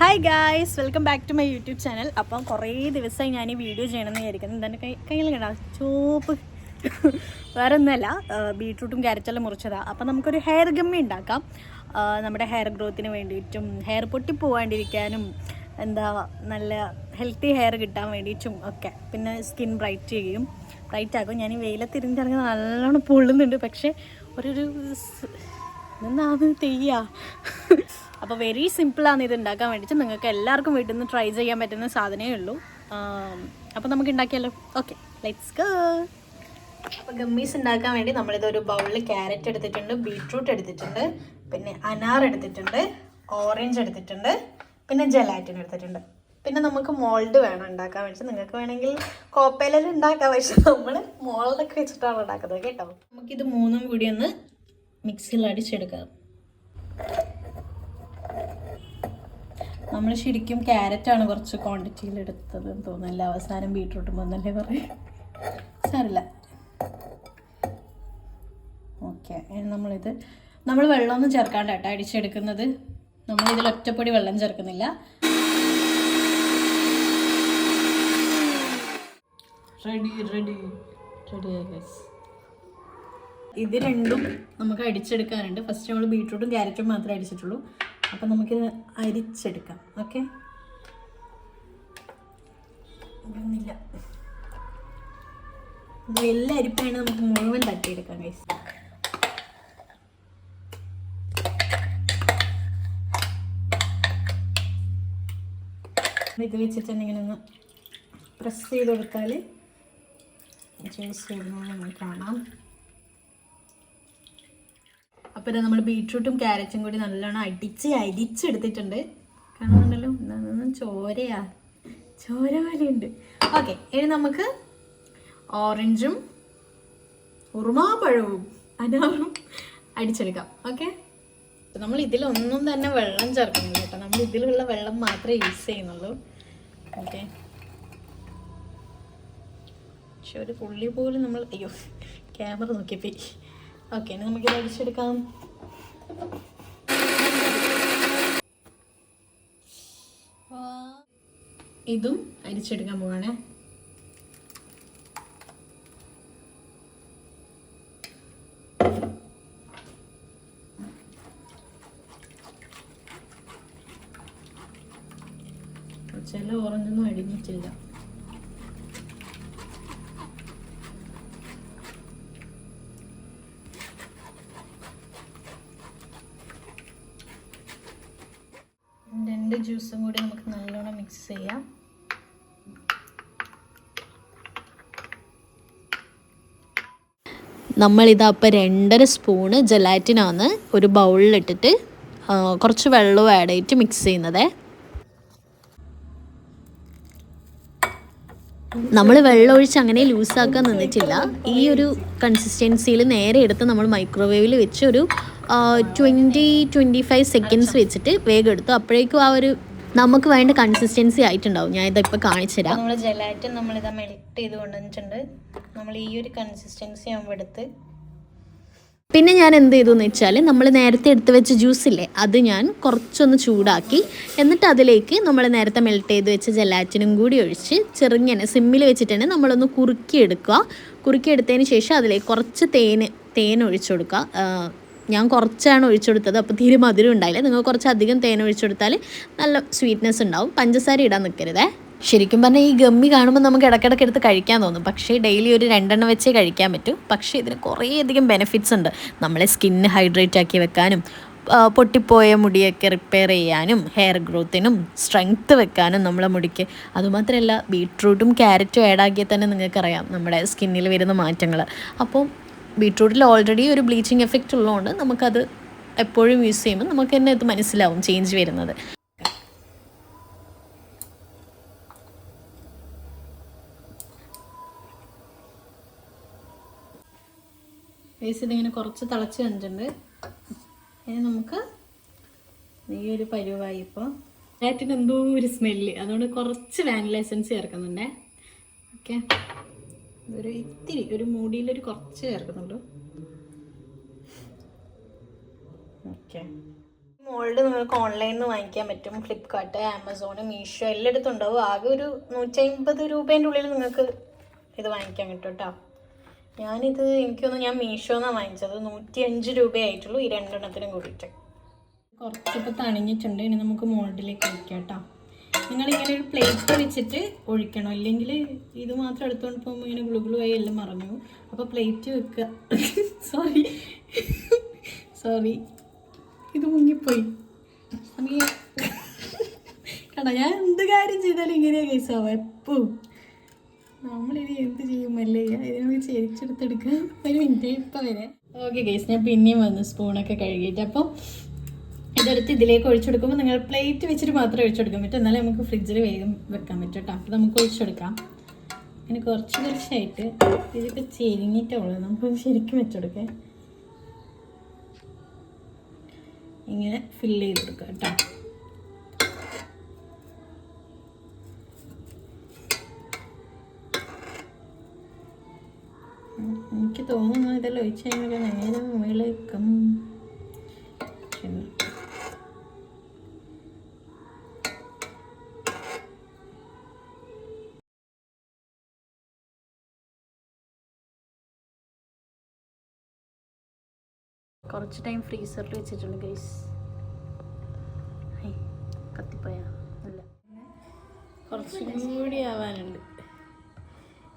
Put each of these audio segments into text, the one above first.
Hi guys welcome back to my YouTube channel അപ്പം കുറേ ദിവസമായി ഞാൻ ഈ വീഡിയോ ചെയ്യണമെന്ന് വിചാരിക്കുന്നത് എന്റെ കൈ കയ്യിൽ കേട്ടോ ചോപ്പ് വേറെ ഒന്നുമല്ല ബീട്രൂട്ടും ക്യാരറ്റെല്ലാം മുറിച്ചതാണ് അപ്പം നമുക്കൊരു ഹെയർ ഗമ്മി ഉണ്ടാക്കാം. നമ്മുടെ ഹെയർ ഗ്രോത്തിന് വേണ്ടിയിട്ടും ഹെയർ പൊട്ടി പോകാണ്ടിരിക്കാനും എന്താ നല്ല ഹെൽത്തി ഹെയർ കിട്ടാൻ വേണ്ടിയിട്ടും ഒക്കെ. പിന്നെ സ്കിൻ ബ്രൈറ്റ് ചെയ്യും. ബ്രൈറ്റ് ആക്കും. ഞാൻ ഈ വെയിലത്തിരിഞ്ഞിറങ്ങി നല്ലോണം പൊള്ളുന്നുണ്ട്. പക്ഷേ ഒരു ഒരു സ്- എന്നാത് തെയ്യാ? അപ്പോൾ വെരി സിമ്പിളാണ് ഇത് ഉണ്ടാക്കാൻ വേണ്ടിയിട്ട് നിങ്ങൾക്ക് എല്ലാവർക്കും വീട്ടിൽ നിന്ന് ട്രൈ ചെയ്യാൻ പറ്റുന്ന സാധനമേ ഉള്ളൂ. അപ്പോൾ നമുക്ക് ഉണ്ടാക്കിയാലോ? ഓക്കെ ലെറ്റ്സ് ഗോ അപ്പോൾ ഗമ്മീസ് ഉണ്ടാക്കാൻ വേണ്ടി നമ്മളിതൊരു ബൗളിൽ ക്യാരറ്റ് എടുത്തിട്ടുണ്ട് ബീട്രൂട്ട് എടുത്തിട്ടുണ്ട് പിന്നെ അനാർ എടുത്തിട്ടുണ്ട് ഓറഞ്ച് എടുത്തിട്ടുണ്ട് പിന്നെ ജലാറ്റിൻ എടുത്തിട്ടുണ്ട്. പിന്നെ നമുക്ക് മോൾഡ് വേണം ഉണ്ടാക്കാൻ വേണ്ടി നിങ്ങൾക്ക് വേണമെങ്കിൽ കോപ്പയിലെല്ലാം ഉണ്ടാക്കാം പക്ഷെ നമ്മൾ മോൾഡൊക്കെ വെച്ചിട്ടാണ് ഉണ്ടാക്കുന്നത് കേട്ടോ. നമുക്കിത് മൂന്നും കൂടി ഒന്ന് മിക്സിയിൽ അടിച്ചെടുക്കാം. നമ്മൾ ശരിക്കും ആണ് കുറച്ച് ക്വാണ്ടിറ്റിയിൽ എടുത്തത് എന്ന് തോന്നുന്നില്ല അവസാനം ബീട്രൂട്ട് വന്നല്ലേ പറയും സാരില്ല ഓക്കെ നമ്മളിത് നമ്മൾ വെള്ളമൊന്നും ചേർക്കാണ്ട് കേട്ടോ അടിച്ചെടുക്കുന്നത്. നമ്മളിതിൽ ഒറ്റപ്പൊടി വെള്ളം ചേർക്കുന്നില്ല. റെഡി റെഡി റെഡി ഗൈസ് ഇത് രണ്ടും നമുക്ക് അടിച്ചെടുക്കാനുണ്ട്. ഫസ്റ്റ് നമ്മൾ ബീട്രൂട്ടും ക്യാരറ്റും മാത്രമേ അടിച്ചിട്ടുള്ളൂ. അപ്പം നമുക്കിത് അരിച്ചെടുക്കാം. ഓക്കെ ഒന്നുമില്ല വലിയ അരിപ്പാണ് നമുക്ക് മുഴുവൻ തട്ടിയെടുക്കാം ഗൈസ് ഇത് വെച്ചിട്ട് ഇങ്ങനെ ഒന്ന് പ്രസ് ചെയ്ത് കൊടുത്താൽ ജ്യൂസ് വരുന്നത് നമുക്ക് കാണാം. ഇത് നമ്മൾ ബീട്രൂട്ടും ക്യാരറ്റും കൂടി നല്ലോണം അടിച്ച് അരിച്ചെടുത്തിട്ടുണ്ട്. കാണുന്നുണ്ടല്ലോ? ഇതൊന്നും ചോരയാ. ചോര പോലെയുണ്ട്. ഓക്കെ ഇനി നമുക്ക് ഓറഞ്ചും ഉറുമാപ്പഴവും അനാറും അടിച്ചെടുക്കാം. ഓക്കെ? നമ്മൾ ഇതിലൊന്നും തന്നെ വെള്ളം ചേർക്കുന്നില്ല കേട്ടോ. നമ്മൾ ഇതിലുള്ള വെള്ളം മാത്രമേ യൂസ് ചെയ്യുന്നുള്ളൂ. ഓക്കെ. പക്ഷെ ഒരു പുള്ളി പോലും നമ്മൾ അയ്യോ ക്യാമറ നോക്കിയപ്പോയി ഓക്കെ നമുക്കിത് അടിച്ചെടുക്കാം ഇതും അരിച്ചെടുക്കാൻ പോവാണേ. ചില ഓറഞ്ചൊന്നും അടിഞ്ഞിട്ടില്ല രണ്ട് ജ്യൂസും കൂടി നമുക്ക് നല്ലോണം മിക്സ് ചെയ്യാം. നമ്മളിതാ അപ്പോൾ രണ്ടര സ്പൂണ് ജലാറ്റിനാണ് ഒരു ബൗളിലിട്ടിട്ട് കുറച്ച് വെള്ളവും ആഡ് ചെയ്തിട്ട് മിക്സ് ചെയ്യുന്നത്. നമ്മൾ വെള്ളം ഒഴിച്ച് അങ്ങനെ ലൂസാക്കാൻ നിന്നിട്ടില്ല. ഈ ഒരു കൺസിസ്റ്റൻസിയിൽ നേരെ എടുത്ത് നമ്മൾ മൈക്രോവേവിൽ വെച്ച് ഒരു ട്വന്റി ട്വന്റി ഫൈവ് സെക്കൻഡ്സ് വെച്ചിട്ട് വേഗം എടുത്തു. അപ്പോഴേക്കും ആ ഒരു നമുക്ക് വേണ്ട കൺസിസ്റ്റൻസി ആയിട്ടുണ്ടാവും. ഞാൻ ഇതിപ്പോൾ കാണിച്ചു തരാം. നമ്മൾ ജലാറ്റിൻ നമ്മളിതാ മെൽറ്റ് ചെയ്ത് കൊണ്ടുവന്നിട്ടുണ്ട്. നമ്മൾ ഈ ഒരു കൺസിസ്റ്റൻസി ആകുമ്പോൾ എടുത്ത്. പിന്നെ ഞാൻ എന്ത് ചെയ്തു എന്ന് വെച്ചാൽ നമ്മൾ നേരത്തെ എടുത്ത് വെച്ച ജ്യൂസ് ഇല്ലേ അത് ഞാൻ കുറച്ചൊന്ന് ചൂടാക്കി എന്നിട്ട് അതിലേക്ക് നമ്മൾ നേരത്തെ മെൽറ്റ് ചെയ്ത് വെച്ച ജലാറ്റിനും കൂടി ഒഴിച്ച് ചെറുങ്ങനെ സിമ്മിൽ വെച്ചിട്ട് തന്നെ നമ്മളൊന്ന് കുറുക്കിയെടുക്കുക. കുറുക്കിയെടുത്തതിന് ശേഷം അതിലേക്ക് കുറച്ച് തേന് തേൻ ഒഴിച്ചു കൊടുക്കുക. ഞാൻ കുറച്ചാണ് ഒഴിച്ചെടുത്തത്. അപ്പോൾ തീരെ മധുരം ഉണ്ടായില്ല. നിങ്ങൾ കുറച്ചധികം തേൻ ഒഴിച്ചു കൊടുത്താൽ നല്ല സ്വീറ്റ്നെസ് ഉണ്ടാവും. പഞ്ചസാര ഇടാൻ നിൽക്കരുതേ ശരിക്കും പറഞ്ഞാൽ ഈ ഗമ്മി കാണുമ്പോൾ നമുക്ക് ഇടയ്ക്കിടയ്ക്ക് എടുത്ത് കഴിക്കാൻ തോന്നും. പക്ഷേ ഡെയിലി ഒരു രണ്ടെണ്ണം വെച്ചേ കഴിക്കാൻ പറ്റൂ. പക്ഷേ ഇതിന് കുറേയധികം ബെനിഫിറ്റ്സ് ഉണ്ട്. നമ്മളെ സ്കിന്ന് ഹൈഡ്രേറ്റ് ആക്കി വെക്കാനും പൊട്ടിപ്പോയ മുടിയൊക്കെ റിപ്പയർ ചെയ്യാനും ഹെയർ ഗ്രോത്തിനും സ്ട്രെങ്ത്ത് വെക്കാനും നമ്മളെ മുടിക്ക്. അതുമാത്രമല്ല ബീട്രൂട്ടും ക്യാരറ്റും ആഡ് ആക്കിയാൽ തന്നെ നിങ്ങൾക്കറിയാം നമ്മുടെ സ്കിന്നിൽ വരുന്ന മാറ്റങ്ങൾ അപ്പോൾ ബീട്രൂട്ടിൽ ഓൾറെഡി ഒരു ബ്ലീച്ചിങ് എഫക്റ്റ് ഉള്ളതുകൊണ്ട് നമുക്കത് എപ്പോഴും യൂസ് ചെയ്യുമ്പോൾ നമുക്ക് തന്നെ ഇത് മനസ്സിലാവും ചേഞ്ച് വരുന്നത്. ഫേസ് ഇതിങ്ങനെ കുറച്ച് തിളച്ച് കണ്ടിട്ടുണ്ട് ഇനി നമുക്ക് ഈ ഒരു പരുവായി ഇപ്പോൾ ജലാറ്റിന് എന്തോ ഒരു സ്മെല്ല് അതുകൊണ്ട് കുറച്ച് വാനില എസൻസ് ചേർക്കുന്നുണ്ടേ. ഓക്കെ ഒരു ഇത്തിരി ഒരു മൂടിയിലൊരു കുറച്ച് ചേർക്കുന്നുള്ളൂ ഓക്കെ. മോൾഡ് നിങ്ങൾക്ക് ഓൺലൈനിൽ നിന്ന് വാങ്ങിക്കാൻ പറ്റും. ഫ്ലിപ്കാർട്ട് ആമസോൺ മീഷോ എല്ലായിടത്തും ഉണ്ടാവും ആകെ ഒരു നൂറ്റമ്പത് രൂപേന്റെ ഉള്ളിൽ നിങ്ങൾക്ക് ഇത് വാങ്ങിക്കാൻ കിട്ടും കേട്ടോ. ഞാനിത് എനിക്കൊന്ന് ഞാൻ മീഷോന്നാണ് വാങ്ങിച്ചത്. നൂറ്റി അഞ്ച് രൂപയായിട്ടുള്ളൂ ഈ രണ്ടെണ്ണത്തിനും കൂടിയിട്ട്. കുറച്ചിപ്പോൾ തണിഞ്ഞിട്ടുണ്ട്. ഇനി നമുക്ക് മോൾഡിലേക്ക് വയ്ക്കാം കേട്ടോ. നിങ്ങളിങ്ങനെ ഒരു പ്ലേറ്റ് വെച്ചിട്ട് ഒഴിക്കണം. ഇല്ലെങ്കിൽ ഇത് മാത്രം എടുത്തുകൊണ്ട് പോകുമ്പോൾ ഇങ്ങനെ ആയി എല്ലാം മറഞ്ഞു അപ്പോൾ പ്ലേറ്റ് വെക്കുക സോറി സോറി ഇത് മുങ്ങിപ്പോയി. കണ്ടോ ഞാൻ എന്ത് കാര്യം ചെയ്താലും ഇങ്ങനെയാ കേസാവും എപ്പോഴും നമ്മളിനി എന്ത് ചെയ്യുമല്ലേ ഇതിനൊക്കെ ചെരിച്ചെടുത്തെടുക്കുക ഒരു മിനിറ്റ് ഇപ്പം വരെ. ഓക്കെ കേസ് ഞാൻ പിന്നെയും വന്നു സ്പൂണൊക്കെ കഴുകിയിട്ട് അപ്പം ഇതെടുത്ത് ഇതിലേക്ക് ഒഴിച്ചെടുക്കുമ്പോൾ നിങ്ങൾ പ്ലേറ്റ് വെച്ചിട്ട് മാത്രമേ ഒഴിച്ചെടുക്കാൻ പറ്റൂ. എന്നാലേ നമുക്ക് ഫ്രിഡ്ജിൽ വേഗം വെക്കാൻ പറ്റും കേട്ടോ. അപ്പോൾ നമുക്ക് ഒഴിച്ചെടുക്കാം. ഇങ്ങനെ കുറച്ച് കുറച്ചായിട്ട് ഇതിപ്പോൾ ചെരിഞ്ഞിട്ടുള്ളൂ നമുക്ക് ശരിക്കും വെച്ചെടുക്കേ. ഇങ്ങനെ ഫില്ല് ചെയ്ത് കൊടുക്കുക കേട്ടോ. എനിക്ക് തോന്നുന്നു ഇതെല്ലാം ഒഴിച്ചു കഴിഞ്ഞാൽ നേരെ മുകളിലേക്കും കുറച്ച് ടൈം ഫ്രീസറിൽ വെച്ചിട്ടുണ്ട് ഗൈസ് കത്തിപ്പോയ. അല്ല. ആവാനുണ്ട്.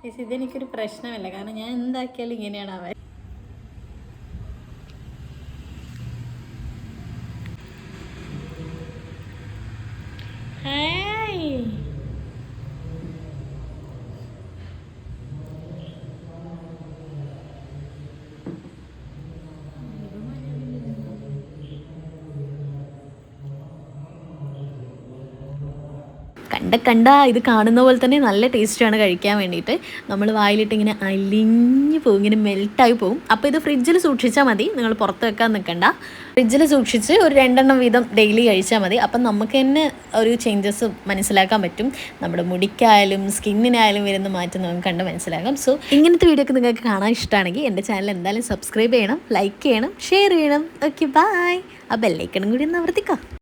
ഗൈസ് ഇതെനിക്കൊരു പ്രശ്നമല്ല. കാരണം ഞാൻ എന്താക്കിയാലും ഇങ്ങനെയാണ് ആവാൻ ഹായ് കണ്ട കണ്ട ഇത് കാണുന്ന പോലെ തന്നെ നല്ല ടേസ്റ്റാണ് കഴിക്കാൻ വേണ്ടിയിട്ട്. നമ്മൾ വായിലിട്ട് ഇങ്ങനെ അലിഞ്ഞു പോകും ഇങ്ങനെ മെൽട്ടായി പോകും. അപ്പോൾ ഇത് ഫ്രിഡ്ജിൽ സൂക്ഷിച്ചാൽ മതി. നിങ്ങൾ പുറത്ത് വെക്കാൻ നിൽക്കണ്ട ഫ്രിഡ്ജിൽ സൂക്ഷിച്ച് ഒരു രണ്ടെണ്ണം വീതം ഡെയിലി കഴിച്ചാൽ മതി. അപ്പം നമുക്ക് തന്നെ ഒരു ചേഞ്ചസ് മനസ്സിലാക്കാൻ പറ്റും. നമ്മുടെ മുടിക്കായാലും സ്കിന്നിനായാലും വരുന്ന മാറ്റം നമുക്ക് കണ്ട് മനസ്സിലാക്കാം. സോ ഇങ്ങനത്തെ വീഡിയോ ഒക്കെ നിങ്ങൾക്ക് കാണാൻ ഇഷ്ടമാണെങ്കിൽ എന്റെ ചാനൽ എന്തായാലും സബ്സ്ക്രൈബ് ചെയ്യണം ലൈക്ക് ചെയ്യണം ഷെയർ ചെയ്യണം. ഓക്കെ ബായ് ആ ബെല്ലൈക്കണം കൂടി ഒന്ന് അവർത്തിക്കാം